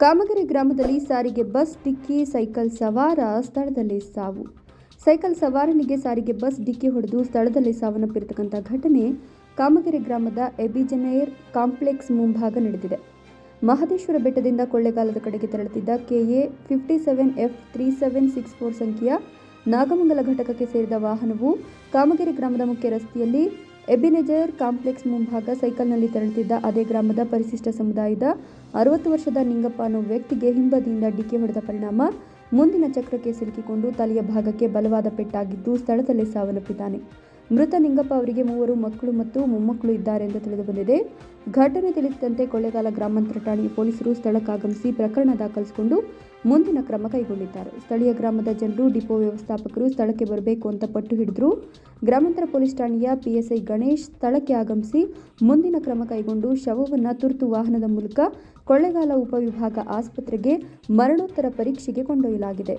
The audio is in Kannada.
ಕಾಮಗೆರೆ ಗ್ರಾಮದಲ್ಲಿ ಸಾರಿಗೆ ಬಸ್, ಡಿಕ್ಕಿ, ಸೈಕಲ್ ಸವಾರ ಸ್ಥಳದಲ್ಲಿ ಸಾವು. ಸೈಕಲ್ ಸವಾರನಿಗೆ ಸಾರಿಗೆ ಬಸ್, ಡಿಕ್ಕಿ ಹೊಡೆದು ಸ್ಥಳದಲ್ಲಿ ಸಾವನ್ನಪ್ಪಿರತಕ್ಕಂಥ ಘಟನೆ ಕಾಮಗೆರೆ ಗ್ರಾಮದ ಎಬಿಜನೇರ್ ಕಾಂಪ್ಲೆಕ್ಸ್ ಮುಂಭಾಗ ನಡೆದಿದೆ. ಮಹದೇಶ್ವರ ಬೆಟ್ಟದಿಂದ ಕೊಳ್ಳೆಗಾಲದ ಕಡೆಗೆ ತೆರಳುತ್ತಿದ್ದ K A fifty seven F three seven six four ಸಂಖ್ಯೆಯ ನಾಗಮಂಗಲ ಘಟಕಕ್ಕೆ ಸೇರಿದ ವಾಹನವು ಕಾಮಗೆರೆ ಗ್ರಾಮದ ಮುಖ್ಯ ರಸ್ತೆಯಲ್ಲಿ ಎಬಿನೆಜರ್ ಕಾಂಪ್ಲೆಕ್ಸ್ ಮುಂಭಾಗ ಸೈಕಲ್ನಲ್ಲಿ ತೆರಳುತ್ತಿದ್ದ ಅದೇ ಗ್ರಾಮದ ಪರಿಶಿಷ್ಟ ಸಮುದಾಯದ ಅರವತ್ತು ವರ್ಷದ ನಿಂಗಪ್ಪ ಅನ್ನೋ ವ್ಯಕ್ತಿಗೆ ಹಿಂಬದಿಯಿಂದ ಡಿಕ್ಕಿ ಹೊಡೆದ ಪರಿಣಾಮ ಮುಂದಿನ ಚಕ್ರಕ್ಕೆ ಸಿಲುಕಿಕೊಂಡು ತಲೆಯ ಭಾಗಕ್ಕೆ ಬಲವಾದ ಪೆಟ್ಟಾಗಿದ್ದು ಸ್ಥಳದಲ್ಲೇ ಸಾವನ್ನಪ್ಪಿದ್ದಾನೆ. ಮೃತ ನಿಂಗಪ್ಪ ಅವರಿಗೆ ಮೂವರು ಮಕ್ಕಳು ಮತ್ತು ಮೊಮ್ಮಕ್ಕಳು ಇದ್ದಾರೆ ಎಂದು ತಿಳಿದು ಬಂದಿದೆ ಘಟನೆ ತಿಳಿಸಿದಂತೆ ಕೊಳ್ಳೇಗಾಲ ಗ್ರಾಮಾಂತರ ಠಾಣೆಯ ಪೊಲೀಸರು ಸ್ಥಳಕ್ಕಾಗಮಿಸಿ ಪ್ರಕರಣ ದಾಖಲಿಸಿಕೊಂಡು ಮುಂದಿನ ಕ್ರಮ ಕೈಗೊಂಡಿದ್ದಾರೆ. ಸ್ಥಳೀಯ ಗ್ರಾಮದ ಜನರು ಡಿಪೋ ವ್ಯವಸ್ಥಾಪಕರು ಸ್ಥಳಕ್ಕೆ ಬರಬೇಕು ಅಂತ ಪಟ್ಟು ಹಿಡಿದ್ರು. ಗ್ರಾಮಾಂತರ ಪೊಲೀಸ್ ಠಾಣೆಯ ಪಿಎಸ್ಐ ಗಣೇಶ್ ಸ್ಥಳಕ್ಕೆ ಆಗಮಿಸಿ ಮುಂದಿನ ಕ್ರಮ ಕೈಗೊಂಡು ಶವವನ್ನು ತುರ್ತು ವಾಹನದ ಮೂಲಕ ಕೊಳ್ಳೇಗಾಲ ಉಪವಿಭಾಗ ಆಸ್ಪತ್ರೆಗೆ ಮರಣೋತ್ತರ ಪರೀಕ್ಷೆಗೆ ಕೊಂಡೊಯ್ಯಲಾಗಿದೆ.